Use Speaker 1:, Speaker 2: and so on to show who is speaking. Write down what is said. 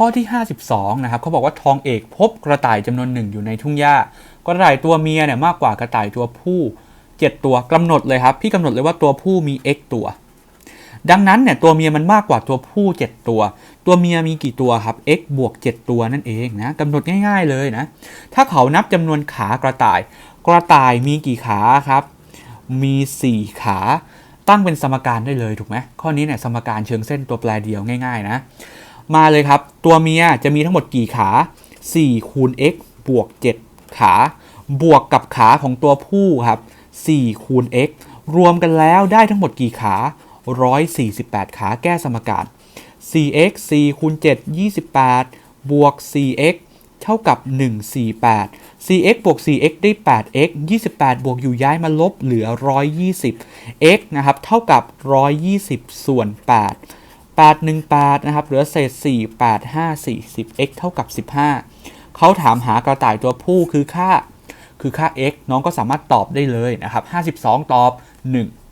Speaker 1: ข้อที่ 52 นะครับเขาบอกว่าทองเอกพบกระต่ายจำนวนหนึ่งอยู่ในทุ่งหญ้ากระต่ายตัวเมียเนี่ยมากกว่ากระต่ายตัวผู้ 7 ตัวกำหนดเลยครับ พี่กำหนดเลยว่าตัวผู้มี x ตัว ดังนั้นเนี่ยตัวเมียมันมากกว่าตัวผู้ 7 ตัว ตัวเมียมีกี่ตัวครับ x บวก 7 ตัวนั่นเองนะกำหนดง่าย ๆเลยนะ ถ้าเขานับจำนวนขากระต่าย กระต่ายมีกี่ขาครับ มี 4 ขาตั้งเป็นสมการได้เลยถูกไหมข้อนี้เนี่ยสมการเชิงเส้นตัวแปรเดียวง่าย ๆ นะ มาเลยครับ ตัวเมียจะมีทั้งหมดกี่ขา4คูณ x บวก 7 ขา บวกกับขาของตัวผู้ครับ4คูณ x รวมกันแล้วได้ทั้งหมดกี่ขา 148 ขาแก้สมการ 4x 4คูณ7 28 บวก 4x เท่ากับ 148 4x บวก 4x ได้ 8x 28 บวกอยู่ย้ายมาลบเหลือ 120 x นะครับ เท่ากับ 120 ส่วน 8 818 นะครับ เหลือเศษ 4 8 5 40 x เท่ากับ 15 เขาถามหากระต่ายตัวผู้คือค่า คือค่า x น้องก็สามารถตอบได้เลยนะครับ 52 ตอบ 1